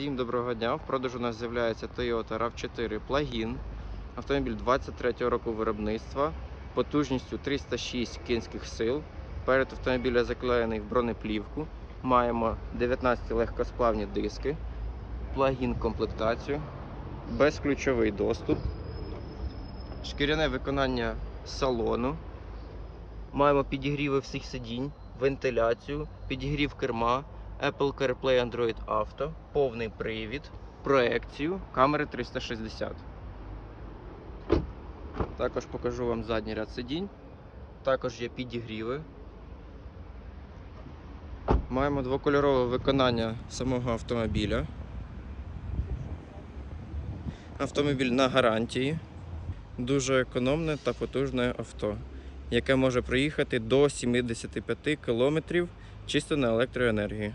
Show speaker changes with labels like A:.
A: Всім доброго дня. В продажу у нас з'являється Toyota RAV4 Plug-in. Автомобіль 23-го року виробництва, потужністю 306 кінських сил. Перед автомобіля заклеєний в бронеплівку. Маємо 19 легкосплавні диски, плагін комплектацію, безключовий доступ, шкіряне виконання салону. Маємо підігріви всіх сидінь, вентиляцію, підігрів керма, Apple CarPlay Android Auto, повний привід, проекцію, камери 360. Також покажу вам задній ряд сидінь. Також є підігріви. Маємо двокольорове виконання самого автомобіля. Автомобіль на гарантії. Дуже економне та потужне авто, яке може проїхати до 75 км чисто на електроенергії.